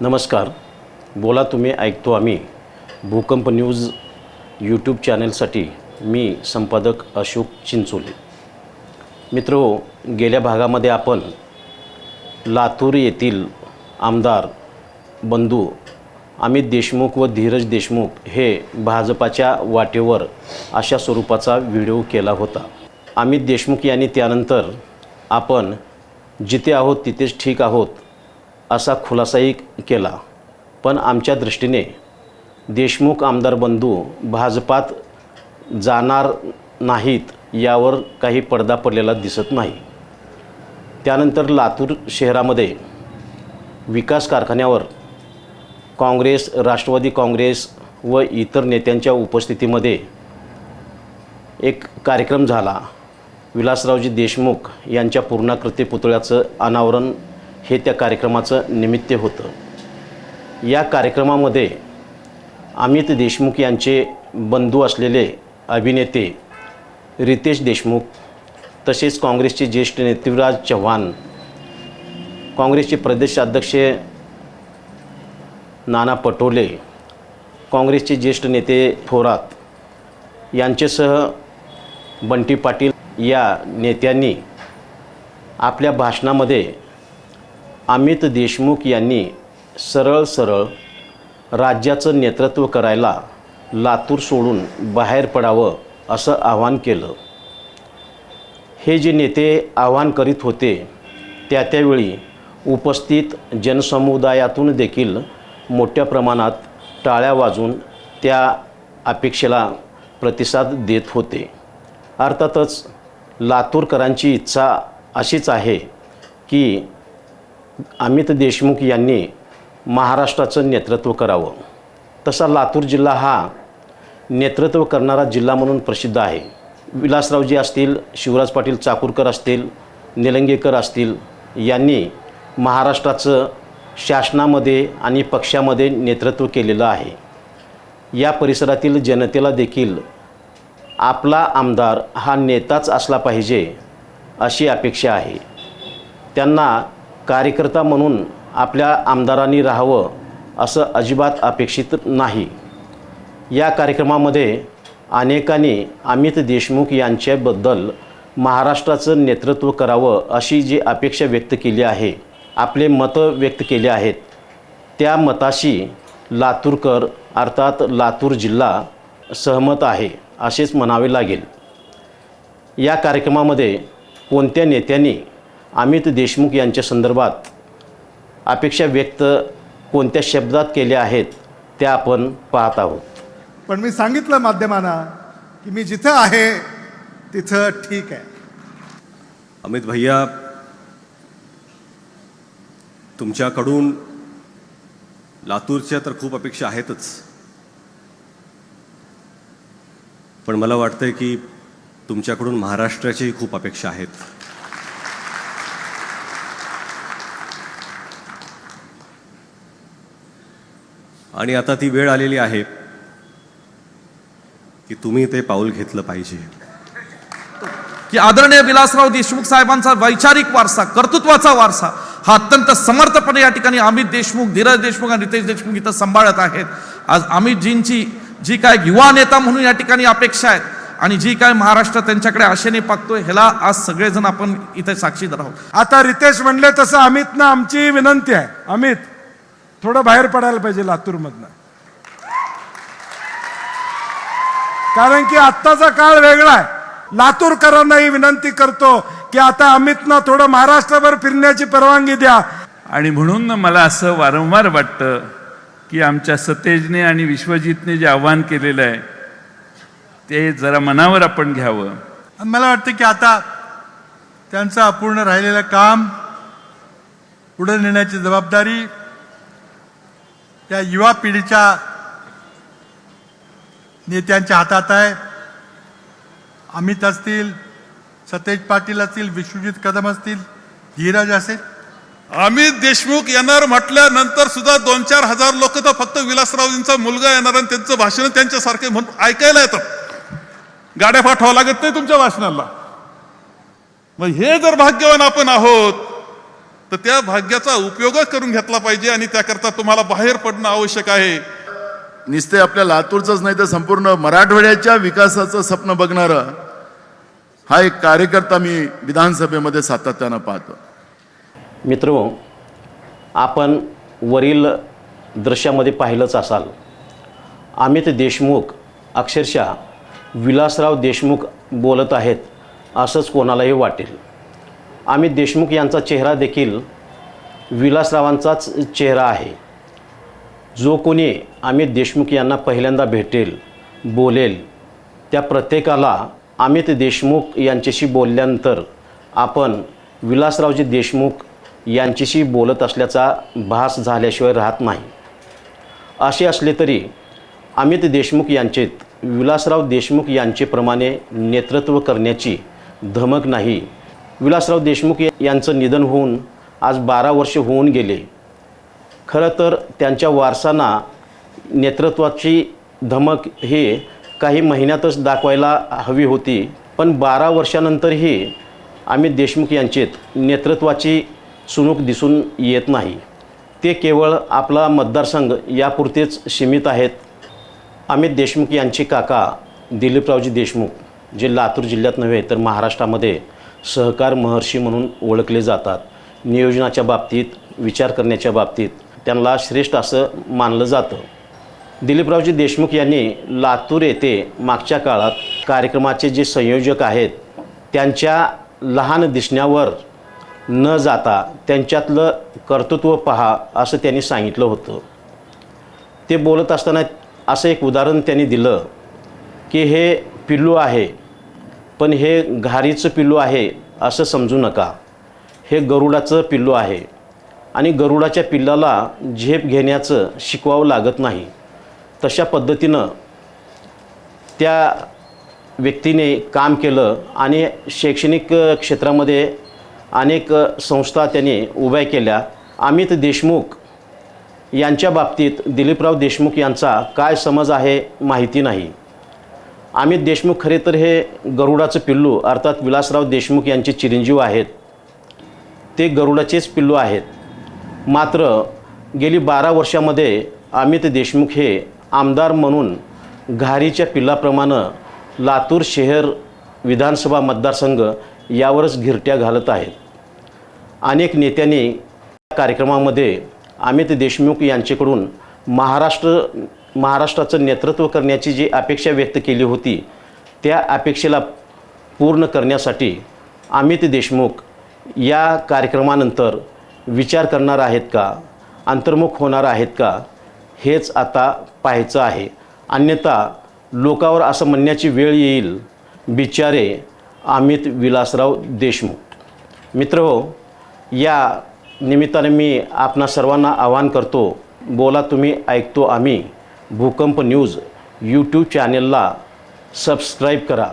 नमस्कार. बोला तुम्ही ऐकतो आम्ही. भूकंप न्यूज यूट्यूब चॅनलसाठी मी संपादक अशोक चिंचोले. मित्र गेल्या भागामध्ये आपण लातूर येथील आमदार बंधू अमित देशमुख व धीरज देशमुख हे भाजपाच्या वाटेवर अशा स्वरूपाचा व्हिडिओ केला होता. अमित देशमुख यांनी त्यानंतर आपण जिथे आहोत तिथेच ठीक आहोत. असा खुलासाही केला. पण आमच्या दृष्टीने देशमुख आमदार बंधू भाजपात जाणार नाहीत यावर काही पडदा पडलेला दिसत नाही. त्यानंतर लातूर शहरामध्ये विकास कारखान्यावर काँग्रेस राष्ट्रवादी काँग्रेस व इतर नेत्यांच्या उपस्थितीमध्ये एक कार्यक्रम झाला. विलासरावजी देशमुख यांच्या पूर्णाकृती पुतळ्याचं अनावरण हे त्या कार्यक्रमाचं निमित्त होतं. या कार्यक्रमामध्ये अमित देशमुख यांचे बंधू असलेले अभिनेते रितेश देशमुख तसेच काँग्रेसचे ज्येष्ठ नेतृराज चव्हाण काँग्रेसचे प्रदेशाध्यक्ष नाना पटोले काँग्रेसचे ज्येष्ठ नेते थोरात यांच्यासह बंटी पाटील या नेत्यांनी आपल्या भाषणामध्ये अमित देशमुख यांनी सरळ सरळ राज्याचं नेतृत्व करायला लातूर सोडून बाहेर पडावं असं आवाहन केलं. हे जे नेते आवाहन करीत होते त्या त्यावेळी उपस्थित जनसमुदायातून देखील मोठ्या प्रमाणात टाळ्या वाजून त्या अपेक्षेला प्रतिसाद देत होते. अर्थातच लातूरकरांची इच्छा अशीच आहे की अमित देशमुख यांनी महाराष्ट्राचं नेतृत्व करावं. तसा लातूर जिल्हा हा नेतृत्व करणारा जिल्हा म्हणून प्रसिद्ध आहे. विलासरावजी असतील शिवराज पाटील चाकूरकर असतील निलंगेकर असतील यांनी महाराष्ट्राचं शासनामध्ये आणि पक्षामध्ये नेतृत्व केलेलं आहे. या परिसरातील जनतेला देखील आपला आमदार हा नेताच असला पाहिजे अशी अपेक्षा आहे. त्यांना कार्यकर्ता म्हणून आपल्या आमदारांनी राहावं असं अजिबात अपेक्षित नाही. या कार्यक्रमामध्ये अनेकांनी अमित देशमुख यांच्याबद्दल महाराष्ट्राचं नेतृत्व करावं अशी जी अपेक्षा व्यक्त केली आहे आपले मतं व्यक्त केले आहेत त्या मताशी लातूरकर अर्थात लातूर जिल्हा सहमत आहे असेच म्हणावे लागेल. या कार्यक्रमामध्ये कोणत्या नेत्यांनी अमित देशमुख यांच्या संदर्भात अपेक्षा व्यक्त कोणत्या शब्दात केल्या आहेत त्या आपण पाहत आहोत. पण मी सांगितलं माध्यमांना की मी जिथं आहे तिथं ठीक आहे. अमित भैया तुमच्याकडून लातूरच्या तर खूप अपेक्षा आहेतच. पण मला वाटतंय की तुमच्याकडून महाराष्ट्राच्याही खूप अपेक्षा आहेत. आणि आता ती वेळ आलेली आहे की तुम्ही ते पाऊल घेतलं पाहिजे. की आदरणीय विलासराव देशमुख साहेबांचा वैचारिक वारसा कर्तृत्वाचा वारसा हा अत्यंत समर्थपणे या ठिकाणी अमित देशमुख धीरज देशमुख आणि रितेश देशमुख इथं सांभाळत आहेत. आज अमितजींची जी काय युवा नेता म्हणून या ठिकाणी अपेक्षा आहेत आणि जी काय महाराष्ट्र त्यांच्याकडे आशेने पाहतोय ह्याला आज सगळेजण आपण इथे साक्षीदार आहोत. आता रितेश म्हणले तसं अमितनं आमची विनंती आहे. अमित थोडं बाहेर पडायला पाहिजे लातूरमधनं. कारण की आत्ताचा काळ वेगळा आहे. लातूरकरांनाही विनंती करतो की आता अमितनं थोडं महाराष्ट्रभर फिरण्याची परवानगी द्या. आणि म्हणून मला असं वारंवार वाटतं की आमच्या सतेजने आणि विश्वजितने जे आव्हान केलेलं आहे ते जरा मनावर आपण घ्यावं. मला वाटतं की आता त्यांचं अपूर्ण राहिलेलं काम पुढे नेण्याची जबाबदारी या युवा पिढीच्या नेत्यांच्या हातात आहे. अमित असतील सतेज पाटील असतील विश्वजित कदम असतील धीरज असेल. अमित देशमुख येणार म्हटल्यानंतर सुद्धा दोन चार हजार लोक तर फक्त विलासरावजींचा मुलगा येणार आणि त्यांचं भाषण त्यांच्यासारखे म्हणून ऐकायला येतं. गाड्या पाठवावं लागत नाही तुमच्या भाषणाला. मग हे जर भाग्यवान आपण आहोत तर त्या भाग्याचा उपयोग करून घेतला पाहिजे आणि त्याकरता तुम्हाला बाहेर पडणं आवश्यक आहे. नुसते आपल्या लातूरचंच नाही तर संपूर्ण मराठवाड्याच्या विकासाचं स्वप्न बघणारा हा एक कार्यकर्ता मी विधानसभेमध्ये सातत्यानं पाहतो. मित्र आपण वरील दृश्यामध्ये पाहिलंच असाल अमित देशमुख अक्षरशः विलासराव देशमुख बोलत आहेत असंच कोणालाही वाटेल. अमित देशमुख यांचा चेहरा देखील विलासरावांचाच चेहरा आहे. जो कोणी अमित देशमुख यांना पहिल्यांदा भेटेल बोलेल त्या प्रत्येकाला अमित देशमुख यांच्याशी बोलल्यानंतर आपण विलासरावजी देशमुख यांच्याशी बोलत असल्याचा भास झाल्याशिवाय राहत नाही. असे असले तरी अमित देशमुख यांचेत विलासराव देशमुख यांचेप्रमाणे नेतृत्व करण्याची धमक नाही. विलासराव देशमुख यांचं निधन होऊन आज बारा वर्ष होऊन गेले. खरं तर त्यांच्या वारसांना नेतृत्वाची धमक हे काही महिन्यातच दाखवायला हवी होती. पण बारा वर्षानंतरही आम्ही देशमुख यांचेत नेतृत्वाची सुणूक दिसून येत नाही. ते केवळ आपला मतदारसंघ यापुरतेच सीमित आहेत. अमित देशमुख यांचे काका दिलीपरावजी देशमुख जे लातूर जिल्ह्यात नव्हे तर महाराष्ट्रामध्ये सहकार महर्षी म्हणून ओळखले जातात. नियोजनाच्या बाबतीत विचार करण्याच्या बाबतीत त्यांना श्रेष्ठ असं मानलं जातं. दिलीपरावजी देशमुख यांनी लातूर येथे मागच्या काळात कार्यक्रमाचे जे संयोजक आहेत त्यांच्या लहान दिसण्यावर न जाता त्यांच्यातलं कर्तृत्व पहा असं त्यांनी सांगितलं होतं. ते बोलत असताना असं एक उदाहरण त्यांनी दिलं की हे पिल्लू आहे पण हे घारीचं पिल्लू आहे असं समजू नका. हे गरुडाचं पिल्लू आहे आणि गरुडाच्या पिल्लाला झेप घेण्याचं शिकवावं लागत नाही. तशा पद्धतीनं त्या व्यक्तीने काम केलं आणि शैक्षणिक क्षेत्रामध्ये अनेक संस्था त्याने उभ्या केल्या. अमित देशमुख यांच्या बाबतीत दिलीपराव देशमुख यांचा काय समज आहे माहिती नाही. अमित देशमुख खरे तर हे गरुडाचं पिल्लू अर्थात विलासराव देशमुख यांचे चिरंजीव आहेत. ते गरुडाचेच पिल्लू आहेत. मात्र गेली बारा वर्षामध्ये अमित देशमुख हे आमदार म्हणून घारीच्या पिल्लाप्रमाणे लातूर शहर विधानसभा मतदारसंघ यावरच घिरट्या घालत आहेत. अनेक नेत्यांनी कार्यक्रमामध्ये अमित देशमुख यांच्याकडून महाराष्ट्र महाराष्ट्राचं नेतृत्व करण्याची जी अपेक्षा व्यक्त केली होती त्या अपेक्षेला पूर्ण करण्यासाठी अमित देशमुख या कार्यक्रमानंतर विचार करणार आहेत का? अंतर्मुख होणार आहेत का? हेच आता पाहायचं आहे. अन्यथा लोकावर असं म्हणण्याची वेळ येईल बिचारे अमित विलासराव देशमुख. मित्र हो या निमित्ताने मी आपणा सर्वांना आवाहन करतो बोला तुम्ही ऐकतो आम्ही. भूकंप न्यूज यूट्यूब चॅनेलला सबस्क्राईब करा.